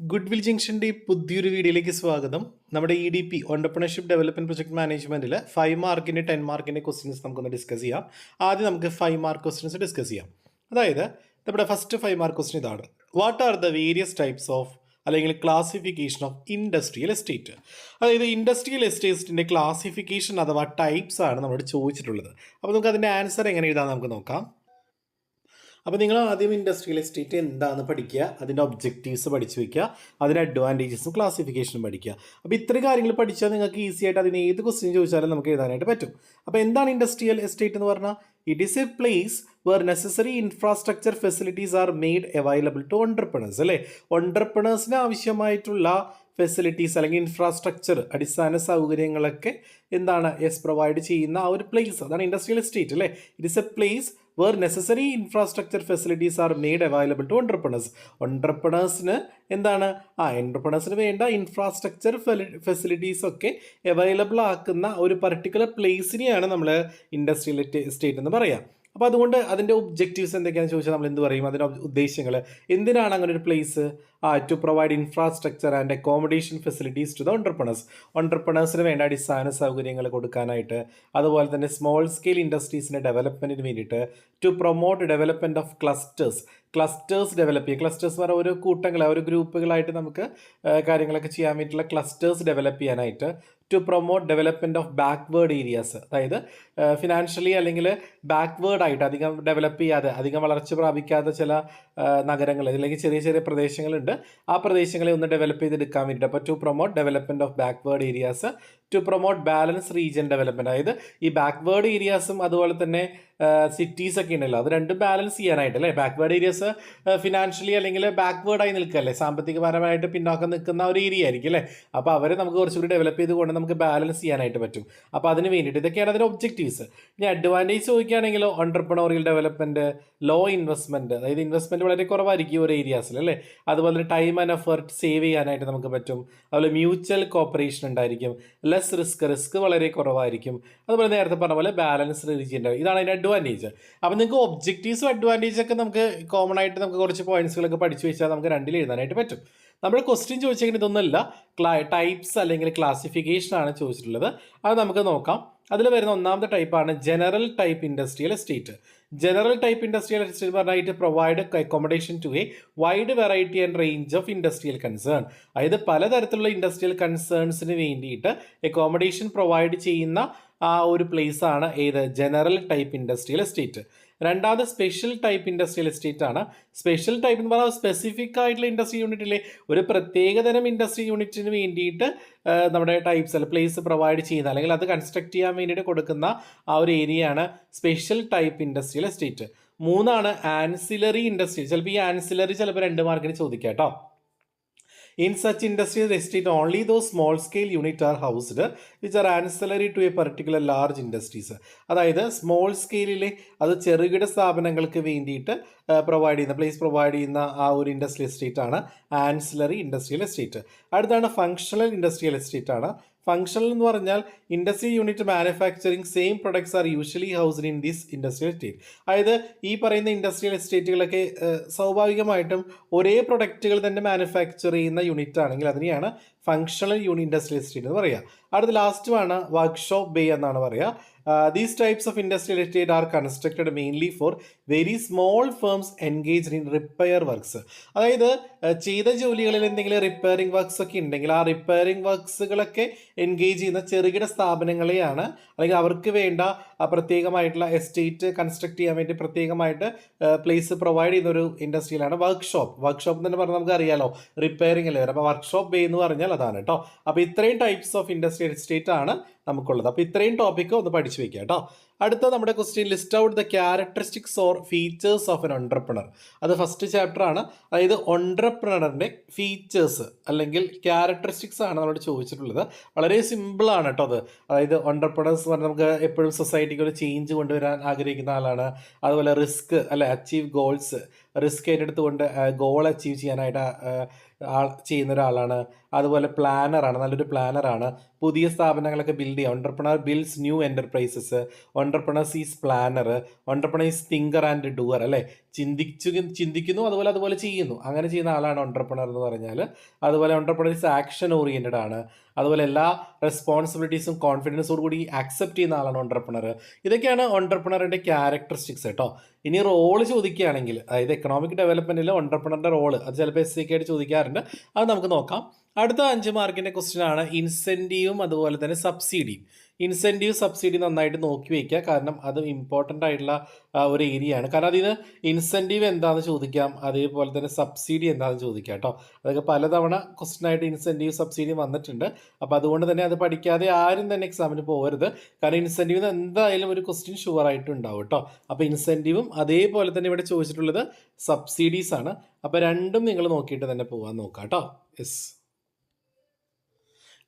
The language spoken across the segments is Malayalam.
ഗുഡ് വിൽ ജംഗ്ഷന്റെ പുതിയൊരു വീഡിയോയിലേക്ക് സ്വാഗതം. നമ്മുടെ E D P entrepreneurship development project മാനേജ്മെന്റിൽ ഫൈവ് മാർക്കിന്റെ ടെൻ മാർക്കിന്റെ ക്വസ്റ്റ്യൻസ് നമുക്കൊന്ന് ഡിസ്കസ് ചെയ്യാം. ആദ്യം നമുക്ക് ഫൈവ് മാർക്ക് ക്വസ്റ്റ്യൻസ് ഡിസ്കസ് ചെയ്യാം. അതായത് നമ്മുടെ ഫസ്റ്റ് ഫൈവ് മാർക്ക് ക്വസ്റ്റ്യൻ ഇതാണ്. What are the various types of അല്ലെങ്കിൽ ക്ലാസിഫിക്കേഷൻ ഓഫ് ഇൻഡസ്ട്രിയൽ എസ്റ്റേറ്റ് അതായത് ഇൻഡസ്ട്രിയൽ എസ്റ്റേറ്റിന്റെ ക്ലാസിഫിക്കേഷൻ അഥവാ ടൈപ്സ് ആണ് നമ്മളോട് ചോദിച്ചിട്ടുള്ളത്. അപ്പോൾ നമുക്ക് അതിന്റെ ആൻസർ എങ്ങനെ എഴുതാമെന്ന് നമുക്ക് നോക്കാം. അപ്പോൾ നിങ്ങൾ ആദ്യം ഇൻഡസ്ട്രിയൽ എസ്റ്റേറ്റ് എന്താണെന്ന് പഠിക്കുക അതിന്റെ ഒബ്ജക്റ്റീവ്സ് പഠിച്ചു വെക്കുക അതിന്റെ അഡ്വാന്റേജസും ക്ലാസിഫിക്കേഷനും പഠിക്കുക. അപ്പോൾ ഇത്രയും കാര്യങ്ങൾ പഠിച്ചാൽ നിങ്ങൾക്ക് ഈസി ആയിട്ട് അതിന് ഏത് ക്വസ്റ്റ്യൻ ചോദിച്ചാലും നമുക്ക് എഴുതാനായിട്ട് പറ്റും. അപ്പോൾ എന്താണ് ഇൻഡസ്ട്രിയൽ എസ്റ്റേറ്റ് എന്ന് പറഞ്ഞാൽ? It is a place where necessary infrastructure facilities are made available to entrepreneurs അല്ലേ? ഓണ്ടർപ്രണേഴ്സിന് ആവശ്യമായിട്ടുള്ള ഫെസിലിറ്റീസ് അല്ലെങ്കിൽ ഇൻഫ്രാസ്ട്രക്ചർ അടിസ്ഥാന സൗകര്യങ്ങളൊക്കെ എന്താണ് യെസ് പ്രൊവൈഡ് ചെയ്യുന്ന ആ ഒരു പ്ലേസ് അതാണ് ഇൻഡസ്ട്രിയൽ എസ്റ്റേറ്റ് അല്ലേ? It is a place where necessary infrastructure facilities are made available to entrepreneurs ഓണ്ടർപ്രണേഴ്സിന് എന്താണ്? ആ എന്റർപ്രണേഴ്സിന് വേണ്ട ഇൻഫ്രാസ്ട്രക്ചർ ഫെസിലിറ്റീസ് ഒക്കെ അവൈലബിൾ ആക്കുന്ന ഒരു പർട്ടിക്കുലർ പ്ലേസിനെയാണ് നമ്മൾ ഇൻഡസ്ട്രിയൽ എസ്റ്റേറ്റ് എന്ന് പറയാം. അപ്പോൾ അതുകൊണ്ട് അതിന്റെ ഒബ്ജക്റ്റീവ്സ് എന്തൊക്കെയാണെന്ന് ചോദിച്ചാൽ നമ്മൾ എന്ത് പറയും? അതിന്റെ ഉദ്ദേശങ്ങൾ എന്തിനാണ് അങ്ങനെ ഒരു place to provide infrastructure and accommodation facilities to the entrepreneurs ഓണ്ടർപ്രണേഴ്സിന് വേണ്ട അടിസ്ഥാന സൗകര്യങ്ങൾ കൊടുക്കാനായിട്ട് അതുപോലെ തന്നെ സ്മോൾ സ്കെയിൽ ഇൻഡസ്ട്രീസിന്റെ ഡെവലപ്മെന്റിന് വേണ്ടിയിട്ട് to promote development of clusters clusters develop ചെയ്യുക. ക്ലസ്റ്റേഴ്സ് പറഞ്ഞാൽ ഓരോ കൂട്ടങ്ങൾ ഓരോ ഗ്രൂപ്പുകളായിട്ട് നമുക്ക് കാര്യങ്ങളൊക്കെ ചെയ്യാൻ വേണ്ടിയിട്ടുള്ള ക്ലസ്റ്റേഴ്സ് ഡെവലപ്പ് ചെയ്യാനായിട്ട് to promote development of backward areas അതായത് ഫിനാൻഷ്യലി അല്ലെങ്കിൽ ബാക്ക്വേർഡ് ആയിട്ട് അധികം ഡെവലപ്പ് ചെയ്യാതെ അധികം വളർച്ച പ്രാപിക്കാത്ത ചില നഗരങ്ങൾ അല്ലെങ്കിൽ ചെറിയ ചെറിയ പ്രദേശങ്ങളുണ്ട്. ആ പ്രദേശങ്ങളെ ഒന്ന് ഡെവലപ്പ് ചെയ്തെടുക്കാൻ വേണ്ടിയിട്ട്. അപ്പോൾ to promote development of backward areas to promote balance region development അതായത് ഈ ബാക്ക്വേർഡ് ഏരിയാസും അതുപോലെ തന്നെ സിറ്റീസ് ഒക്കെ ഉണ്ടല്ലോ. അത് രണ്ടും ബാലൻസ് ചെയ്യാനായിട്ട് അല്ലേ? ബാക്ക്വേർഡ് ഏരിയാസ് ഫിനാൻഷ്യലി അല്ലെങ്കിൽ ബാക്ക്വേർഡായി നിൽക്കല്ലേ? സാമ്പത്തികപരമായിട്ട് പിന്നോക്കം നിൽക്കുന്ന ഒരു ഏരിയ ആയിരിക്കും അല്ലേ? അപ്പോൾ അവരെ നമുക്ക് കുറച്ചുകൂടി ഡെവലപ്പ് ചെയ്തുകൊണ്ട് നമുക്ക് ബാലൻസ് ചെയ്യാനായിട്ട് പറ്റും. അപ്പോൾ അതിന് വേണ്ടിയിട്ട് ഇതൊക്കെയാണ് അതിന്റെ ഒബ്ജക്റ്റീവ്സ് ഇനി അഡ്വാന്റേജ് ചോദിക്കുകയാണെങ്കിൽ ഓണ്ടർപ്രണോറിയൽ ഡെവലപ്മെന്റ് ലോ ഇൻവെസ്റ്റ്മെന്റ് അതായത് ഇൻവെസ്റ്റ്മെന്റ് വളരെ കുറവായിരിക്കും ഒരു ഏരിയാസിൽ അല്ലേ? അതുപോലെ ടൈം ആൻഡ് എഫേർട്ട് സേവ് ചെയ്യാനായിട്ട് നമുക്ക് പറ്റും. അതുപോലെ മ്യൂച്വൽ കോപ്പറേഷൻ ഉണ്ടായിരിക്കും. ലെസ് റിസ്ക് റിസ്ക് വളരെ കുറവായിരിക്കും. അതുപോലെ നേരത്തെ പറഞ്ഞ പോലെ ബാലൻസ് റീജിയൻ ഇതാണ് അതിന്റെ അഡ്വാന്റേജ് അപ്പോൾ നിങ്ങൾക്ക് ഒബ്ജക്റ്റീവ്സും അഡ്വാന്റേജ് ഒക്കെ നമുക്ക് കോമൺ ആയിട്ട് നമുക്ക് കുറച്ച് പോയിന്റ്സുകളൊക്കെ പഠിച്ചു വെച്ചാൽ നമുക്ക് രണ്ടിൽ എഴുതാനായിട്ട് പറ്റും. നമ്മൾ ക്വസ്റ്റ്യൻ ചോദിച്ചെങ്കിൽ ഇതൊന്നുമല്ല ക്ലാ ടൈപ്സ് അല്ലെങ്കിൽ ക്ലാസിഫിക്കേഷൻ ആണ് ചോദിച്ചിട്ടുള്ളത്. അത് നമുക്ക് നോക്കാം. അതിൽ വരുന്ന ഒന്നാമത്തെ ടൈപ്പാണ് general type industrial estate general type industrial estate പറഞ്ഞായിട്ട് provide accommodation to a wide variety and range of industrial concern അതായത് പലതരത്തിലുള്ള ഇൻഡസ്ട്രിയൽ കൺസേൺസിന് വേണ്ടിയിട്ട് അക്കോമഡേഷൻ പ്രൊവൈഡ് ചെയ്യുന്ന ആ ഒരു പ്ലേസ് ആണ് ഏത്? ജനറൽ ടൈപ്പ് ഇൻഡസ്ട്രിയൽ എസ്റ്റേറ്റ് രണ്ടാമത് സ്പെഷ്യൽ ടൈപ്പ് ഇൻഡസ്ട്രിയൽ എസ്റ്റേറ്റ് ആണ്. സ്പെഷ്യൽ ടൈപ്പ് എന്ന് പറഞ്ഞാൽ സ്പെസിഫിക് ആയിട്ടുള്ള ഇൻഡസ്ട്രി യൂണിറ്റിലെ ഒരു പ്രത്യേകതരം ഇൻഡസ്ട്രി യൂണിറ്റിന് വേണ്ടിയിട്ട് നമ്മുടെ ടൈപ്സ് അല്ല പ്ലേസ് പ്രൊവൈഡ് ചെയ്യുന്ന അല്ലെങ്കിൽ അത് കൺസ്ട്രക്ട് ചെയ്യാൻ വേണ്ടിയിട്ട് കൊടുക്കുന്ന ആ ഒരു ഏരിയയാണ് സ്പെഷ്യൽ ടൈപ്പ് ഇൻഡസ്ട്രിയൽ എസ്റ്റേറ്റ് മൂന്നാണ് ആൻസിലറി ഇൻഡസ്ട്രി ചിലപ്പോൾ ഈ ആൻസിലറി ചിലപ്പോൾ രണ്ട് മാർക്കിന് ചോദിക്കാം കേട്ടോ. In such industrial estate, only those small scale units are housed which are ancillary to a particular large industries. അതായത് സ്മോൾ സ്കെയിലിലെ അത് ചെറുകിട സ്ഥാപനങ്ങൾക്ക് വേണ്ടിയിട്ട് പ്രൊവൈഡ് ചെയ്യുന്ന പ്ലേസ് പ്രൊവൈഡ് ചെയ്യുന്ന ആ ഒരു ഇൻഡസ്ട്രിയൽ എസ്റ്റേറ്റ് ആണ് ആൻസിലറി ഇൻഡസ്ട്രിയൽ എസ്റ്റേറ്റ് അടുത്താണ് ഫങ്ഷണൽ ഇൻഡസ്ട്രിയൽ എസ്റ്റേറ്റ് ആണ് ഫങ്ഷണൽ എന്ന് പറഞ്ഞാൽ industry unit manufacturing same products are usually housed in this industrial estate അതായത് ഈ പറയുന്ന ഇൻഡസ്ട്രിയൽ എസ്റ്റേറ്റുകളൊക്കെ സ്വാഭാവികമായിട്ടും ഒരേ പ്രൊഡക്റ്റുകൾ തന്നെ മാനുഫാക്ചർ ചെയ്യുന്ന യൂണിറ്റ് ആണെങ്കിൽ അതിനെയാണ് ഫങ്ഷണൽ യൂണി ഇൻഡസ്ട്രിയൽ എസ്റ്റേറ്റ് എന്ന് പറയുക അടുത്ത ലാസ്റ്റ് ലാസ്റ്റുമാണ് വർക്ക്ഷോപ്പ് ബേ എന്നാണ് പറയുക these types of industrial estate are constructed mainly for very small firms engaged in repair works അതായത് ചെയ്ത ജോലികളിൽ എന്തെങ്കിലും റിപ്പയറിംഗ് വർക്ക്സ് ഒക്കെ ഉണ്ടെങ്കിൽ ആ റിപ്പയറിംഗ് വർക്ക്സുകളൊക്കെ എൻഗേജ് ചെയ്യുന്ന ചെറുകിട സ്ഥാപനങ്ങളെയാണ്. അല്ലെങ്കിൽ അവർക്ക് വേണ്ട പ്രത്യേകമായിട്ടുള്ള എസ്റ്റേറ്റ് കൺസ്ട്രക്ട് ചെയ്യാൻ വേണ്ടി പ്രത്യേകമായിട്ട് പ്ലേസ് പ്രൊവൈഡ് ചെയ്യുന്ന ഒരു ഇൻഡസ്ട്രിയിലാണ് വർക്ക്ഷോപ്പ് വർക്ക്ഷോപ്പ് എന്ന് തന്നെ പറഞ്ഞാൽ നമുക്ക് അറിയാലോ റിപ്പയറിംഗ് അല്ലേ അപ്പോൾ വർക്ക്ഷോപ്പ് ബേ എന്ന് പറഞ്ഞാൽ അതാണ് കേട്ടോ. അപ്പോൾ ഇത്രയും ടൈപ്സ് ഓഫ് ഇൻഡസ്ട്രിയൽ എസ്റ്റേറ്റ് ആണ് നമുക്കുള്ളത്. അപ്പോൾ ഇത്രയും ടോപ്പിക്ക് ഒന്ന് പഠിച്ചു വെക്കുക കേട്ടോ അടുത്ത നമ്മുടെ question list out the characteristics or features of an entrepreneur അത് ഫസ്റ്റ് ചാപ്റ്റർ ആണ്. അതായത് ഓണ്ടർപ്രണറിന്റെ ഫീച്ചേഴ്സ് അല്ലെങ്കിൽ ക്യാരക്ടറിസ്റ്റിക്സ് ആണ് നമ്മളോട് ചോദിച്ചിട്ടുള്ളത്. വളരെ സിമ്പിളാണ് കേട്ടോ അത്. അതായത് ഓണ്ടർപ്രണേഴ്സ് പറഞ്ഞാൽ നമുക്ക് എപ്പോഴും സൊസൈറ്റിക്ക് ഒരു ചേഞ്ച് കൊണ്ടുവരാൻ ആഗ്രഹിക്കുന്ന ആളാണ്. അതുപോലെ റിസ്ക് അല്ലെ അച്ചീവ് ഗോൾസ് റിസ്ക് ഏറ്റെടുത്തുകൊണ്ട് ഗോൾ അച്ചീവ് ചെയ്യാനായിട്ട് ആൾ ചെയ്യുന്ന ഒരാളാണ്. അതുപോലെ പ്ലാനറാണ് നല്ലൊരു പ്ലാനറാണ് പുതിയ സ്ഥാപനങ്ങളൊക്കെ ബിൽഡ് ബിൽഡ് ചെയ്യുക entrepreneur builds new enterprises entrepreneur sees planner entrepreneur is thinker and doer അല്ലേ? ചിന്തിച്ചു ചിന്തിക്കുന്നു അതുപോലെ അതുപോലെ ചെയ്യുന്നു. അങ്ങനെ ചെയ്യുന്ന ആളാണ് ഓണ്ടർപ്രണർ എന്ന് പറഞ്ഞാൽ അതുപോലെ ഓണ്ടർപ്രണേഴ്സ് ആക്ഷൻ ഓറിയന്റഡ് ആണ്. അതുപോലെ എല്ലാ റെസ്പോൺസിബിലിറ്റീസും കോൺഫിഡൻസോട് കൂടി ആക്സെപ്റ്റ് ചെയ്യുന്ന ആളാണ് ഓണ്ടർപ്രണർ ഇതൊക്കെയാണ് ഓണ്ടർപ്രണറിന്റെ ക്യാരക്ടറിസ്റ്റിക്സ് കേട്ടോ. ഇനി റോൾ ചോദിക്കുകയാണെങ്കിൽ അതായത് എക്കണോമിക് ഡെവലപ്മെന്റിൽ ഓണ്ടർപ്രണറിന്റെ റോൾ അത് ചിലപ്പോൾ എസ് സി ആയിട്ട് ചോദിക്കാറുണ്ട്. അത് നമുക്ക് നോക്കാം. അടുത്ത അഞ്ച് മാർക്കിന്റെ ക്വസ്റ്റ്യൻ ആണ് ഇൻസെന്റീവും അതുപോലെ തന്നെ സബ്സിഡിയും ഇൻസെന്റീവ് സബ്സിഡി നന്നായിട്ട് നോക്കി വയ്ക്കുക കാരണം അത് ഇമ്പോർട്ടന്റ് ആയിട്ടുള്ള ഒരു ഏരിയ ആണ്. കാരണം അതിന് ഇൻസെന്റീവ് എന്താണെന്ന് ചോദിക്കാം. അതേപോലെ തന്നെ സബ്സിഡി എന്താണെന്ന് ചോദിക്കാം കേട്ടോ. അതൊക്കെ പലതവണ ക്വസ്റ്റ്യൻ ആയിട്ട് ഇൻസെന്റീവ് സബ്സിഡി വന്നിട്ടുണ്ട്. അപ്പോൾ അതുകൊണ്ട് തന്നെ അത് പഠിക്കാതെ ആരും തന്നെ എക്സാമിന് പോകരുത്. കാരണം ഇൻസെന്റീവ് എന്തായാലും ഒരു ക്വസ്റ്റ്യൻ ഷുവർ ആയിട്ട് ഉണ്ടാവും കേട്ടോ അപ്പോൾ ഇൻസെന്റീവും അതേപോലെ തന്നെ ഇവിടെ ചോദിച്ചിട്ടുള്ളത് സബ്സിഡീസ് ആണ്. അപ്പോൾ രണ്ടും നിങ്ങൾ നോക്കിയിട്ട് തന്നെ പോകാൻ നോക്കാം കേട്ടോ. യെസ്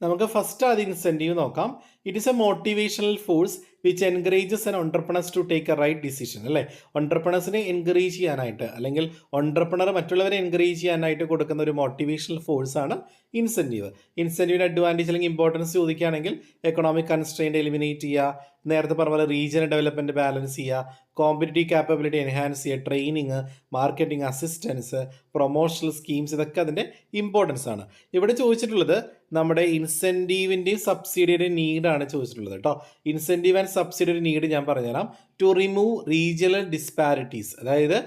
നമുക്ക് ഫസ്റ്റ് ആദ്യ ഇൻസെന്റീവ് നോക്കാം. It is a motivational force which encourages an entrepreneurs to take a right decision അല്ലേ? ഓണ്ടർപ്രണേഴ്സിനെ എൻകറേജ് ചെയ്യാനായിട്ട് അല്ലെങ്കിൽ ഓണ്ടർപ്രണർ മറ്റുള്ളവരെ എൻകറേജ് ചെയ്യാനായിട്ട് കൊടുക്കുന്ന ഒരു മോട്ടിവേഷണൽ ആണ് ഇൻസെന്റീവ് ഇൻസെന്റീവിന്റെ അഡ്വാന്റേജ് അല്ലെങ്കിൽ ഇമ്പോർട്ടൻസ് ചോദിക്കുകയാണെങ്കിൽ എക്കണോമിക് കൺസ്ട്രെയിന്റ് എലിമിനേറ്റ് ചെയ്യുക നേരത്തെ പറഞ്ഞ പോലെ റീജിയൻ ഡെവലപ്മെന്റ് ബാലൻസ് ചെയ്യുക കോമ്പറ്റീവ് കാപ്പബിലിറ്റി എൻഹാൻസ് ചെയ്യുക training marketing assistance promotional schemes ഇതൊക്കെ അതിന്റെ ഇമ്പോർട്ടൻസ് ആണ്. ഇവിടെ ചോദിച്ചിട്ടുള്ളത് നമ്മുടെ ഇൻസെന്റീവിന്റെയും സബ്സിഡിയുടെയും നീഡാണ് ചോദിച്ചിട്ടുള്ളത് കേട്ടോ. ഇൻസെന്റീവ് ആൻഡ് സബ്സിഡിയുടെ നീഡ് ഞാൻ പറഞ്ഞുതരാം. ടു റിമൂവ് റീജിയണൽ ഡിസ്പാരിറ്റീസ് അതായത്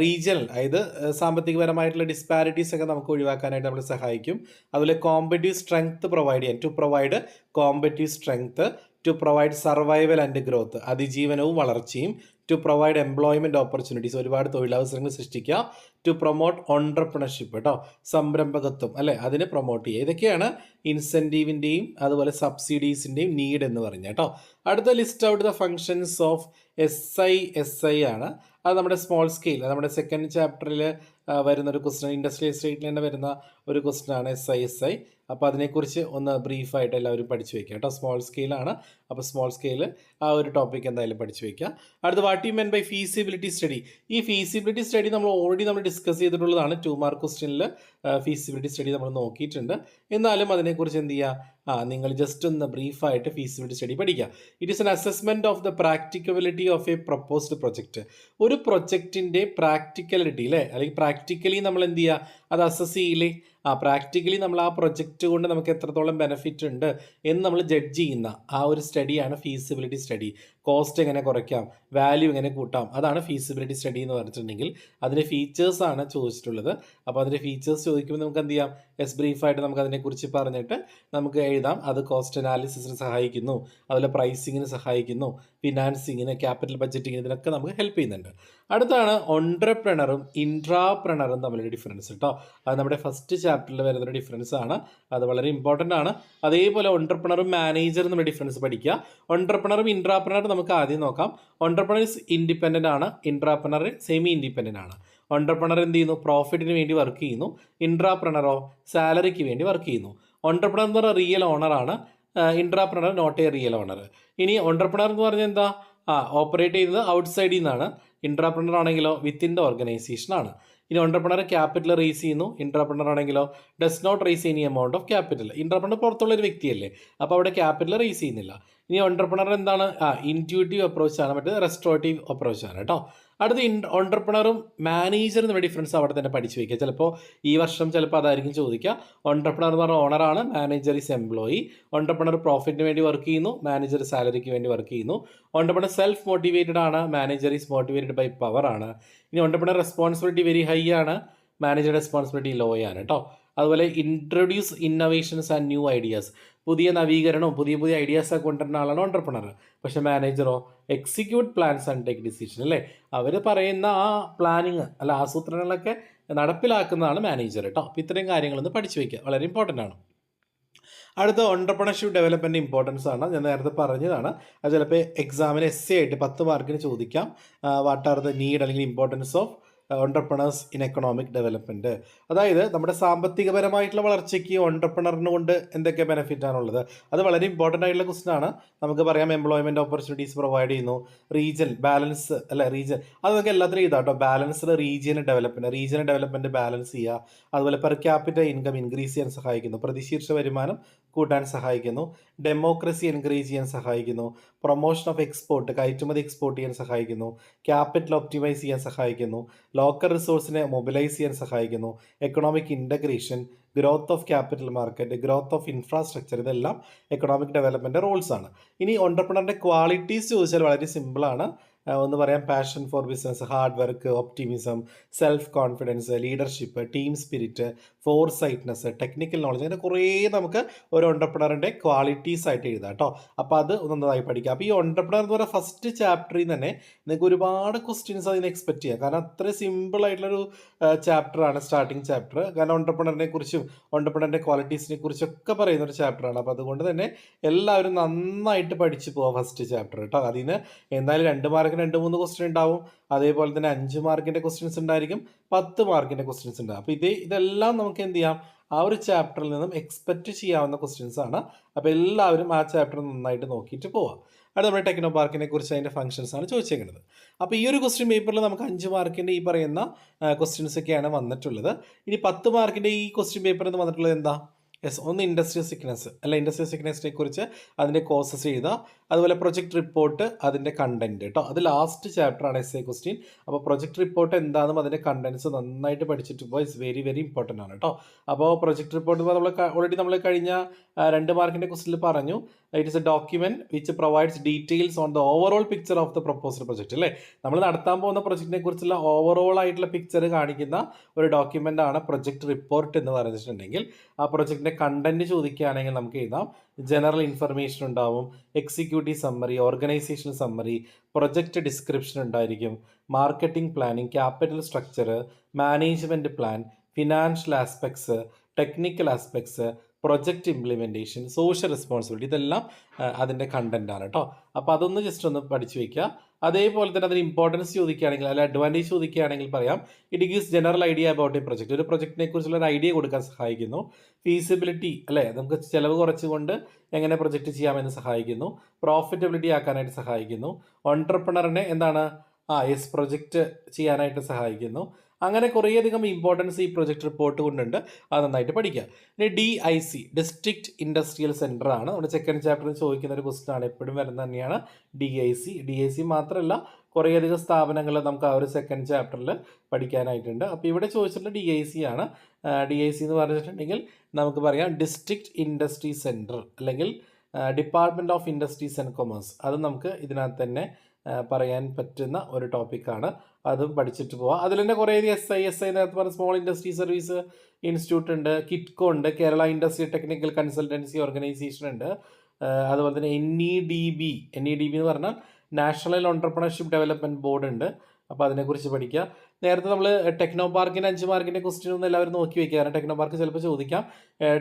റീജിയണൽ അതായത് സാമ്പത്തികപരമായിട്ടുള്ള ഡിസ്പാരിറ്റീസ് ഒക്കെ നമുക്ക് ഒഴിവാക്കാനായിട്ട് നമ്മളെ സഹായിക്കും. അതുപോലെ കോമ്പറ്റീവ് സ്ട്രെങ്ത് പ്രൊവൈഡ് ചെയ്യാൻ to provide competitive strength to provide survival and growth അതിജീവനവും വളർച്ചയും ടു പ്രൊവൈഡ് എംപ്ലോയ്മെന്റ് ഓപ്പർച്യൂണിറ്റീസ് ഒരുപാട് തൊഴിലവസരങ്ങൾ സൃഷ്ടിക്കുക ടു പ്രൊമോട്ട് ഓൺടർപ്രണർഷിപ്പ് കേട്ടോ സംരംഭകത്വം അല്ലേ? അതിനെ പ്രൊമോട്ട് ചെയ്യുക. ഇതൊക്കെയാണ് ഇൻസെന്റീവിന്റെയും അതുപോലെ സബ്സിഡീസിന്റെയും നീഡ് എന്ന് പറഞ്ഞ കേട്ടോ അടുത്ത list out the functions of S I S I ആണ്. അത് നമ്മുടെ സ്മോൾ സ്കെയിൽ നമ്മുടെ സെക്കൻഡ് ചാപ്റ്ററിൽ വരുന്ന ഒരു ക്വസ്റ്റൻ ഇൻഡസ്ട്രിയൽ സ്റ്റേറ്റിൽ തന്നെ വരുന്ന ഒരു ക്വസ്റ്റൻ ആണ് എസ് ഐ എസ് ഐ അപ്പോൾ അതിനെക്കുറിച്ച് ഒന്ന് ബ്രീഫായിട്ട് എല്ലാവരും പഠിച്ചു വയ്ക്കുക കേട്ടോ. സ്മോൾ സ്കെയിലാണ് അപ്പോൾ സ്മോൾ സ്കെയിൽ ആ ഒരു ടോപ്പിക് എന്തായാലും പഠിച്ചു വയ്ക്കുക അടുത്ത what you mean by feasibility study ഈ ഫീസിബിലിറ്റി സ്റ്റഡി നമ്മൾ ഓൾറെഡി നമ്മൾ ഡിസ്കസ് ചെയ്തിട്ടുള്ളതാണ്. ടു മാർക്ക് ക്വസ്റ്റ്യനിൽ ഫീസിബിലിറ്റി സ്റ്റഡി നമ്മൾ നോക്കിയിട്ടുണ്ട്. എന്നാലും അതിനെക്കുറിച്ച് എന്ത് ചെയ്യുക ആ നിങ്ങൾ ജസ്റ്റ് ഒന്ന് ബ്രീഫായിട്ട് ഫീസിബിലിറ്റി സ്റ്റഡി പഠിക്കുക. It is an assessment of the practicability of a proposed project ഒരു പ്രൊജക്റ്റിന്റെ പ്രാക്ടിക്കലിറ്റി അല്ലേ അല്ലെങ്കിൽ പ്രാക്ടിക്കലി നമ്മൾ എന്ത് ചെയ്യുക അത് അസസ് ചെയ്യില്ലേ ആ പ്രാക്ടിക്കലി നമ്മൾ ആ പ്രൊജക്റ്റ് കൊണ്ട് നമുക്ക് എത്രത്തോളം ബെനിഫിറ്റ് ഉണ്ട് എന്ന് നമ്മൾ ജഡ്ജ് ചെയ്യുന്ന ആ ഒരു സ്റ്റഡിയാണ് ഫീസിബിലിറ്റി സ്റ്റഡി കോസ്റ്റ് എങ്ങനെ കുറയ്ക്കാം വാല്യൂ എങ്ങനെ കൂട്ടാം അതാണ് ഫീസിബിലിറ്റി സ്റ്റഡി എന്ന് പറഞ്ഞിട്ടുണ്ടെങ്കിൽ അതിന്റെ ഫീച്ചേഴ്സാണ് ചോദിച്ചിട്ടുള്ളത്. അപ്പോൾ അതിന്റെ ഫീച്ചേഴ്സ് ചോദിക്കുമ്പോൾ നമുക്ക് എന്ത് ചെയ്യാം? എസ് ബ്രീഫായിട്ട് നമുക്ക് അതിനെക്കുറിച്ച് പറഞ്ഞിട്ട് നമുക്ക് എഴുതാം. അത് കോസ്റ്റ് അനാലിസിസിന് സഹായിക്കുന്നു. അതുപോലെ പ്രൈസിങ്ങിന് സഹായിക്കുന്നു. ഫിനാൻസിങ്ങിന് ക്യാപിറ്റൽ ബഡ്ജറ്റിങ്ങിന് ഇതിനൊക്കെ നമുക്ക് ഹെൽപ്പ് ചെയ്യുന്നുണ്ട്. അടുത്താണ് ഒണ്ടർപ്രണറും ഇൻട്രാപ്രണറും തമ്മിലുള്ള ഡിഫറൻസ് കേട്ടോ അത് നമ്മുടെ ഫസ്റ്റ് ചാപ്റ്ററിൽ വരുന്നൊരു ഡിഫറൻസ് ആണ്. അത് വളരെ ഇമ്പോർട്ടന്റ് ആണ്. അതേപോലെ ഒണ്ടർപ്രണറും മാനേജറും നമ്മുടെ ഡിഫറൻസ് പഠിക്കുക. ഒണ്ടർപ്രണറും ഇൻട്രാപ്രണറും നമുക്ക് ആദ്യം നോക്കാം. ഓണ്ടർപ്രണേഴ്സ് ഇൻഡിപെൻഡന്റ് ആണ്. ഇൻട്രാപ്രണർ സെമി ഇൻഡിപെൻഡന്റ് ആണ്. ഓണ്ടർപ്രണർ എന്ത് ചെയ്യുന്നു? പ്രോഫിറ്റിന് വേണ്ടി വർക്ക് ചെയ്യുന്നു. ഇൻട്രാപ്രണറോ സാലറിക്ക് വേണ്ടി വർക്ക് ചെയ്യുന്നു. ഓണ്ടർപ്രണർ റിയൽ ഓണറാണ് intrapreneur not a real owner ഇനി ഓണ്ടർപ്രണർ എന്ന് പറഞ്ഞാൽ എന്താ? ആ ഓപ്പറേറ്റ് ചെയ്യുന്നത് ഔട്ട്സൈഡിൽ നിന്നാണ് ഇൻട്രാപ്രണർ ആണെങ്കിലോ വിത്തിൻ ദ ഓർഗനൈസേഷൻ ആണ്. ഇനി ഓണ്ടർപ്രണർ ക്യാപിറ്റൽ റേസ് ചെയ്യുന്നു. ഇൻട്രാപ്രണർ ആണെങ്കിലോ does not raise any amount of capital intrapreneur പുറത്തുള്ള ഒരു വ്യക്തിയല്ലേ. അപ്പോൾ അവിടെ ക്യാപിറ്റൽ റേസ് ചെയ്യുന്നില്ല. ഇനി ഓണ്ടർപ്രണർ എന്താണ്? ആ ഇന്റ്യൂട്ടീവ് അപ്രോച്ചാണ് ആണ്. മറ്റേ റെസ്റ്റോറേറ്റീവ് അപ്രോച്ചാണ് കേട്ടോ. അടുത്ത ഇൻ ഓണ്ടർപ്രണറും മാനേജറും തമ്മിൽ ഡിഫറൻസ് അവിടെ തന്നെ പഠിച്ചു വയ്ക്കുക ചിലപ്പോൾ ഈ വർഷം ചിലപ്പോൾ അതായിരിക്കും ചോദിക്കുക. ഓണ്ടർപ്രണർ എന്ന് പറഞ്ഞാൽ ഓണറാണ് മാനേജർ ഇസ് എംപ്ലോയി ഓണ്ടർപ്രണർ പ്രോഫിറ്റിന് വേണ്ടി വർക്ക് ചെയ്യുന്നു മാനേജർ സാലറിക്ക് വേണ്ടി വർക്ക് ചെയ്യുന്നു. ഓണ്ടർപ്രണർ സെൽഫ് മോട്ടിവേറ്റഡ് ആണ് manager is motivated by power ആണ്. ഇനി ഓണ്ടർപ്രണർ റെസ്പോൺസിബിലിറ്റി വെരി ഹൈ ആണ് മാനേജർ റെസ്പോൺസിബിലിറ്റി ലോ ആണ് കേട്ടോ. അതുപോലെ introduce innovations and new ideas പുതിയ നവീകരണവും പുതിയ പുതിയ ഐഡിയാസ് കൊണ്ടുവരുന്ന ആളാണ് ഓണ്ടർപ്രണർ പക്ഷേ മാനേജറോ execute plans and take decision അല്ലേ? അവർ പറയുന്ന ആ പ്ലാനിങ് അല്ല ആസൂത്രണങ്ങളൊക്കെ നടപ്പിലാക്കുന്നതാണ് മാനേജർ കേട്ടോ. അപ്പോൾ ഇത്രയും കാര്യങ്ങളൊന്ന് പഠിച്ചു വയ്ക്കുക. വളരെ ഇമ്പോർട്ടന്റ് ആണ്. അടുത്ത ഓണ്ടർപ്രണർഷിപ്പ് ഡെവലപ്മെന്റ് ഇമ്പോർട്ടൻസ് ആണ്. ഞാൻ നേരത്തെ പറഞ്ഞതാണ്. അത് ചിലപ്പോൾ എക്സാമിന് എസ് ആയിട്ട് പത്ത് മാർക്കിന് ചോദിക്കാം. വാട്ട് ആർ ദ നീഡ് അല്ലെങ്കിൽ importance of entrepreneurs in economic development അതായത് നമ്മുടെ സാമ്പത്തികപരമായിട്ടുള്ള വളർച്ചയ്ക്ക് ഓണ്ടർപ്രണറിന് കൊണ്ട് എന്തൊക്കെ ബെനിഫിറ്റ് ആണുള്ളത്? അത് വളരെ ഇമ്പോർട്ടന്റ് ആയിട്ടുള്ള ക്വസ്റ്റൻ ആണ്. നമുക്ക് പറയാം എംപ്ലോയ്മെന്റ് ഓപ്പർച്യൂണിറ്റീസ് പ്രൊവൈഡ് ചെയ്യുന്നു. റീജിയൻ ബാലൻസ് അല്ല റീജിയൻ അത് നമുക്ക് എല്ലാത്തിലും ഇതാ കേട്ടോ balanced region development region development balance ചെയ്യുക. അതുപോലെ പെർ ക്യാപിറ്റൽ ഇൻകം ഇൻക്രീസ് ചെയ്യാൻ സഹായിക്കുന്നു. പ്രതിശീർഷ വരുമാനം കൂട്ടാൻ സഹായിക്കുന്നു. ഡെമോക്രസി എൻകറേജ് ചെയ്യാൻ സഹായിക്കുന്നു. പ്രൊമോഷൻ ഓഫ് എക്സ്പോർട്ട് കയറ്റുമതി എക്സ്പോർട്ട് ചെയ്യാൻ സഹായിക്കുന്നു. ക്യാപിറ്റൽ ഒപ്റ്റിമൈസ് ചെയ്യാൻ സഹായിക്കുന്നു. ലോക്കൽ റിസോഴ്സിനെ മൊബിലൈസ് ചെയ്യാൻ സഹായിക്കുന്നു. Economic integration growth of capital market growth of infrastructure ഇതെല്ലാം എക്കണോമിക് ഡെവലപ്മെന്റ് റോൾസ് ആണ്. ഇനി ഓണ്ടർപ്രണറിന്റെ ക്വാളിറ്റീസ് ചോദിച്ചാൽ വളരെ സിമ്പിളാണ് ഒന്ന് പറയാം passion for business hard work optimism self confidence leadership team spirit foresightness technical knowledge അങ്ങനെ കുറേ നമുക്ക് ഒരു ഒണ്ടർപ്രണറിന്റെ ക്വാളിറ്റീസ് ആയിട്ട് എഴുതാം കേട്ടോ അപ്പോൾ അത് നന്നായി പഠിക്കാം. അപ്പോൾ ഈ ഒണ്ടർപ്രണർ എന്ന് പറയുന്ന ഫസ്റ്റ് ചാപ്റ്ററിൽ തന്നെ നിങ്ങൾക്ക് ഒരുപാട് ക്വസ്റ്റ്യൻസ് അതിന് എക്സ്പെക്ട് ചെയ്യാം. കാരണം അത്ര സിമ്പിൾ ആയിട്ടുള്ളൊരു ചാപ്റ്ററാണ് സ്റ്റാർട്ടിങ് ചാപ്റ്റർ കാരണം ഒണ്ടർപ്രണറിനെ കുറിച്ചും ഒണ്ടർപ്രണറിന്റെ ക്വാളിറ്റീസിനെ കുറിച്ചൊക്കെ പറയുന്ന ഒരു ചാപ്റ്ററാണ് അപ്പോൾ അതുകൊണ്ട് തന്നെ എല്ലാവരും നന്നായിട്ട് പഠിച്ചു പോവാം ഫസ്റ്റ് ചാപ്റ്റർ കേട്ടോ അതിൽ നിന്ന് എന്തായാലും രണ്ട് മാർക്കിന് രണ്ട് മൂന്ന് ക്വസ്റ്റ്യൻ ഉണ്ടാവും. അതേപോലെ തന്നെ അഞ്ച് മാർക്കിന്റെ ക്വസ്റ്റ്യൻസ് ഉണ്ടായിരിക്കും. പത്ത് മാർക്കിന്റെ ക്വസ്റ്റ്യൻസ് ഉണ്ടാവും. അപ്പോൾ ഇത് ഇതെല്ലാം നമുക്ക് എന്ത് ചെയ്യാം? ആ ഒരു ചാപ്റ്ററിൽ നിന്നും എക്സ്പെക്റ്റ് ചെയ്യാവുന്ന ക്വസ്റ്റ്യൻസ് ആണ്. അപ്പോൾ എല്ലാവരും ആ ചാപ്റ്റർ നന്നായിട്ട് നോക്കിയിട്ട് പോവാം. അത് നമ്മുടെ ടെക്നോ പാർക്കിനെ കുറിച്ച് അതിന്റെ ഫംഗ്ഷൻസ് ആണ് ചോദിച്ചേക്കുന്നത്. അപ്പോൾ ഈ ഒരു ക്വസ്റ്റ്യൻ പേപ്പറിൽ നമുക്ക് അഞ്ച് മാർക്കിന്റെ ഈ പറയുന്ന ക്വസ്റ്റ്യൻസ് ഒക്കെയാണ് വന്നിട്ടുള്ളത്. ഇനി പത്ത് മാർക്കിന്റെ ഈ ക്വസ്റ്റ്യൻ പേപ്പറിൽ നിന്ന് വന്നിട്ടുള്ളത് എന്താ? യെസ് ഒന്ന് ഇൻഡസ്ട്രിയൽ സിക്നസ് അല്ല ഇൻഡസ്ട്രിയൽ സിക്നസിനെ കുറിച്ച് അതിന്റെ കോസസ് ചെയ്ത അതുപോലെ പ്രൊജക്ട് റിപ്പോർട്ട് അതിന്റെ കണ്ടന്റ് കേട്ടോ അത് ലാസ്റ്റ് ചാപ്റ്ററാണ് എസ് എ ക്വസ്റ്റ്യൻ അപ്പോൾ പ്രൊജക്ട് റിപ്പോർട്ട് എന്താണെന്നും അതിന്റെ കണ്ടൻസ് നന്നായിട്ട് പഠിച്ചിട്ട് പോയി ഇറ്റ്സ് വെരി വെരി ഇമ്പോർട്ടന്റ് ആണ് കേട്ടോ അപ്പോൾ പ്രൊജക്ട് റിപ്പോർട്ട് നമ്മൾ ഓൾറെഡി നമ്മൾ കഴിഞ്ഞ രണ്ട് മാർക്കിന്റെ ക്വസ്റ്റിൽ പറഞ്ഞു. It is a document which provides details on the overall picture of the proposal project അല്ലേ? നമ്മൾ നടത്താൻ പോകുന്ന പ്രൊജക്റ്റിനെ കുറിച്ചുള്ള ഓവറോൾ ആയിട്ടുള്ള പിക്ചർ കാണിക്കുന്ന ഒരു ഡോക്യുമെന്റ് ആണ് പ്രൊജക്ട് റിപ്പോർട്ട് എന്ന് പറഞ്ഞിട്ടുണ്ടെങ്കിൽ ആ പ്രൊജക്റ്റിന്റെ കണ്ടന്റ് ചോദിക്കുകയാണെങ്കിൽ നമുക്ക് എഴുതാം. ജനറൽ ഇൻഫർമേഷൻ ഉണ്ടാവും executive summary organisation summary project description ഉണ്ടായിരിക്കും marketing planning capital structure management plan financial aspects technical aspects project implementation social responsibility ഇതെല്ലാം അതിന്റെ ആണ് കേട്ടോ അപ്പോൾ അതൊന്ന് ജസ്റ്റ് ഒന്ന് പഠിച്ചു വയ്ക്കുക അതേപോലെ തന്നെ അതിന് ഇമ്പോർട്ടൻസ് ചോദിക്കുകയാണെങ്കിൽ അല്ലെങ്കിൽ അഡ്വാന്റേജ് ചോദിക്കുകയാണെങ്കിൽ പറയാം it gives general idea about a project ഒരു പ്രൊജക്റ്റിനെ കുറിച്ചുള്ള ഒരു ഐഡിയ കൊടുക്കാൻ സഹായിക്കുന്നു. ഫീസിബിലിറ്റി അല്ലേ? നമുക്ക് ചിലവ് കുറച്ചുകൊണ്ട് എങ്ങനെ പ്രൊജക്റ്റ് ചെയ്യാമെന്ന് സഹായിക്കുന്നു. പ്രോഫിറ്റബിലിറ്റി ആക്കാനായിട്ട് സഹായിക്കുന്നു. ഓൺട്രപ്രണറിനെ എന്താണ്? ആ യെസ് പ്രൊജക്റ്റ് ചെയ്യാനായിട്ട് സഹായിക്കുന്നു. അങ്ങനെ കുറേയധികം ഇമ്പോർട്ടൻസ് ഈ പ്രൊജക്ട് റിപ്പോർട്ട് കൊണ്ടുണ്ട്. അത് നന്നായിട്ട് പഠിക്കുക ഇനി D I C district industrial centre ആണ്. നമ്മുടെ സെക്കൻഡ് ചാപ്റ്ററിൽ ചോദിക്കുന്ന ഒരു ക്വസ്റ്റൻ ആണ്. എപ്പോഴും വരുന്നത് തന്നെയാണ് D I C D I C മാത്രമല്ല കുറേയധികം സ്ഥാപനങ്ങൾ നമുക്ക് ആ ഒരു സെക്കൻഡ് ചാപ്റ്ററിൽ പഠിക്കാനായിട്ടുണ്ട്. അപ്പോൾ ഇവിടെ ചോദിച്ചിട്ടുള്ള ഡി ഐ സി ആണ്. ഡി ഐ സി എന്ന് പറഞ്ഞിട്ടുണ്ടെങ്കിൽ നമുക്ക് പറയാം ഡിസ്ട്രിക്ട് ഇൻഡസ്ട്രി സെന്റർ അല്ലെങ്കിൽ department of industries and commerce അത് നമുക്ക് ഇതിനകത്ത് തന്നെ പറയാൻ പറ്റുന്ന ഒരു ടോപ്പിക്കാണ് അതും പഠിച്ചിട്ട് പോവാം. അതിൽ തന്നെ കുറേ എസ് ഐ എസ് ഐ നേരത്തെ പറഞ്ഞ സ്മോൾ ഇൻഡസ്ട്രി സർവീസ് ഇൻസ്റ്റിറ്റ്യൂട്ട് ഉണ്ട് കിറ്റ്കോ ഉണ്ട് Kerala industry technical consultancy organisation ഉണ്ട്. അതുപോലെ തന്നെ N E D B N E D B എന്ന് പറഞ്ഞാൽ നാഷണൽ ഓൺടർപ്രണർഷിപ്പ് ഡെവലപ്മെന്റ് ബോർഡ് ഉണ്ട്. അപ്പോൾ അതിനെക്കുറിച്ച് പഠിക്കുക നേരത്തെ നമ്മൾ ടെക്നോ പാർക്കിന്റെ അഞ്ച് മാർക്കിന്റെ ക്വസ്റ്റ്യൻ ഒന്നും എല്ലാവരും നോക്കി കാരണം ടെക്നോ പാർക്ക് ചിലപ്പോൾ ചോദിക്കാം.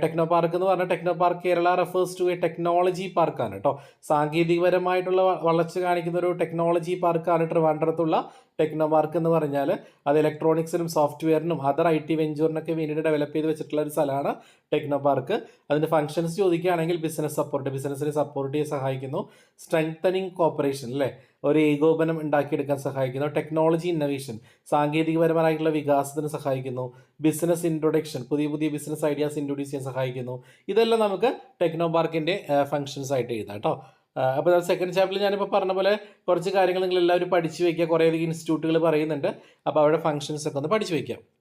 ടെക്നോ പാർക്ക് എന്ന് പറഞ്ഞാൽ techno park Kerala refers to a technology പാർക്കാണ് കേട്ടോ സാങ്കേതികപരമായിട്ടുള്ള വളർച്ച കാണിക്കുന്ന ഒരു ടെക്നോളജി പാർക്കാണ് ട്രിവാൻഡ്രത്തുള്ള ടെക്നോ പാർക്ക് എന്ന് പറഞ്ഞാൽ അത് ഇലക്ട്രോണിക്സിനും സോഫ്റ്റ്വെയറിനും അതർ ഐ ടി വെഞ്ചറിനൊക്കെ വേണ്ടിയിട്ട് ഡെവലപ്പ് ചെയ്ത് വെച്ചിട്ടുള്ള ഒരു സ്ഥലമാണ് ടെക്നോ പാർക്ക് അതിന്റെ ഫംഗ്ഷൻസ് ചോദിക്കുകയാണെങ്കിൽ ബിസിനസ് സപ്പോർട്ട് ബിസിനസ്സിനെ സപ്പോർട്ട് ചെയ്യാൻ സഹായിക്കുന്നു. സ്ട്രെങ്തനിങ് കോപ്പറേഷൻ അല്ലേ ഒരു ഏകോപനം ഉണ്ടാക്കിയെടുക്കാൻ സഹായിക്കുന്നു. ടെക്നോളജി ഇന്നവേഷൻ സാങ്കേതികപരമായിട്ടുള്ള വികാസത്തിന് സഹായിക്കുന്നു. ബിസിനസ് ഇൻട്രൊഡക്ഷൻ പുതിയ പുതിയ ബിസിനസ് ഐഡിയാസ് ഇൻട്രൊഡ്യൂസ് ചെയ്യാൻ സഹായിക്കുന്നു. ഇതെല്ലാം നമുക്ക് ടെക്നോ പാർക്കിന്റെ ഫംഗ്ഷൻസ് ആയിട്ട് എഴുതാം കേട്ടോ. അപ്പോൾ സെക്കൻഡ് ചാപ്റ്ററിൽ ഞാനിപ്പോൾ പറഞ്ഞ പോലെ കുറച്ച് കാര്യങ്ങൾ നിങ്ങൾ എല്ലാവരും പഠിച്ചു വയ്ക്കുക കുറേയധികം ഇൻസ്റ്റിറ്റ്യൂട്ടുകൾ പറയുന്നുണ്ട്. അപ്പോൾ അവരുടെ ഫംഗ്ഷൻസ് ഒക്കെ ഒന്ന് പഠിച്ചു വയ്ക്കാം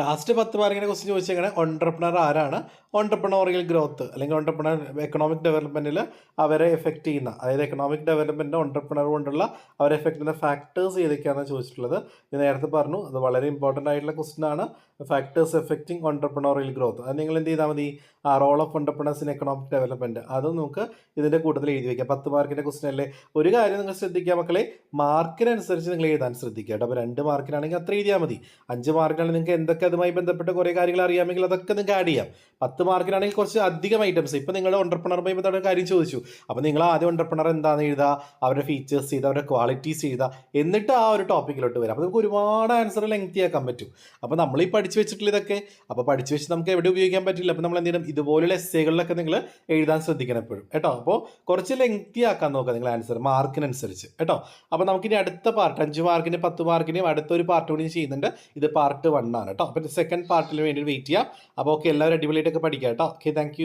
ലാസ്റ്റ് പത്ത് മാർക്കിനെ ക്വസ്റ്റ്യൻ ചോദിച്ചേക്കണേ ഓണ്ടർപ്രണർ ആരാണ്? ഓണ്ടർപ്രണോറിയൽ ഗ്രോത്ത് അല്ലെങ്കിൽ ഓണ്ടർപ്രണർ എക്കണോമിക് ഡെവലപ്മെന്റിൽ അവരെ എഫക്റ്റ് ചെയ്യുന്ന അതായത് എക്കണോമിക് ഡെവലപ്മെന്റ് ഓണ്ടർപ്രണർ കൊണ്ടുള്ള അവരെ എഫക്റ്റ് ചെയ്യുന്ന ഫാക്ടേഴ്സ് ഏതൊക്കെയാണെന്ന് ചോദിച്ചിട്ടുള്ളത്. ഞാൻ നേരത്തെ പറഞ്ഞു അത് വളരെ ഇമ്പോർട്ടന്റ് ആയിട്ടുള്ള ക്വസ്റ്റ്യൻ ആണ്. ഫാക്ടേഴ്സ് എഫക്റ്റിംഗ് ഓണ്ടർപ്രണോറിയൽ ഗ്രോത്ത് അത് നിങ്ങൾ എന്ത് ചെയ്താൽ മതി? ആ role of entrepreneurs in economic development അത് നമുക്ക് ഇതിന്റെ കൂട്ടത്തിൽ എഴുതി വയ്ക്കാം പത്ത് മാർക്കിന്റെ ക്വസ്റ്റ്യൻ അല്ലേ? ഒരു കാര്യം നിങ്ങൾ ശ്രദ്ധിക്കുക മക്കളെ മാർക്കിനനുസരിച്ച് നിങ്ങൾ എഴുതാൻ ശ്രദ്ധിക്കുക കേട്ടോ. അപ്പോൾ രണ്ട് മാർക്കിനാണെങ്കിൽ അത്ര എഴുതിയാൽ മതി. അഞ്ച് മാർക്കിനാണെങ്കിൽ നിങ്ങൾക്ക് എന്തൊക്കെ അതുമായി ബന്ധപ്പെട്ട് കുറേ കാര്യങ്ങൾ അറിയാമെങ്കിൽ അതൊക്കെ നിങ്ങൾക്ക് ആഡ് ചെയ്യാം. പത്ത് മാർക്കിനാണെങ്കിൽ കുറച്ച് അധികം ഐറ്റംസ് ഇപ്പം നിങ്ങൾ ഓണ്ടർപ്രണറുമായി ബന്ധപ്പെട്ട കാര്യം ചോദിച്ചു. അപ്പോൾ നിങ്ങൾ ആദ്യം ഓണ്ടർപ്രണർ എന്താണെന്ന് എഴുതുക അവരുടെ ഫീച്ചേഴ്സ് ചെയ്ത് അവരുടെ ക്വാളിറ്റീസ് ചെയ്ത എന്നിട്ട് ആ ഒരു ടോപ്പിക്കിലോട്ട് വരാം. അപ്പോൾ നമുക്ക് ഒരുപാട് ആൻസർ ലെങ്തി ആക്കാൻ പറ്റും. അപ്പോൾ നമ്മൾ ഈ പഠിച്ചു വെച്ചിട്ടുള്ള ഇതൊക്കെ അപ്പോൾ പഠിച്ചു വെച്ച് നമുക്ക് എവിടെ ഉപയോഗിക്കാൻ പറ്റില്ല. അപ്പോൾ നമ്മൾ എന്ത് ഇതുപോലുള്ള എസ്സേകളിലൊക്കെ നിങ്ങൾ എഴുതാൻ ശ്രദ്ധിക്കണം എപ്പോഴും. കേട്ടോ? അപ്പോൾ കുറച്ച് ലെങ്തി ആക്കാൻ നോക്കുക നിങ്ങൾ ആൻസർ മാർക്കിനനുസരിച്ച്. കേട്ടോ? അപ്പോൾ നമുക്കിനി അടുത്ത പാർട്ട് അഞ്ച് മാർക്കിന് പത്ത് മാർക്കിനും അടുത്തൊരു പാർട്ട് കൂടി ചെയ്യുന്നുണ്ട്. ഇത് പാർട്ട് വൺ ആണ്. കേട്ടോ? അപ്പോൾ സെക്കൻഡ് പാർട്ടിന് വേണ്ടി വെയിറ്റ് ചെയ്യാം. അപ്പോൾ ഓക്കെ എല്ലാവരും അടിപൊളിയായിട്ടൊക്കെ പഠിക്കാം കേട്ടോ. Okay thank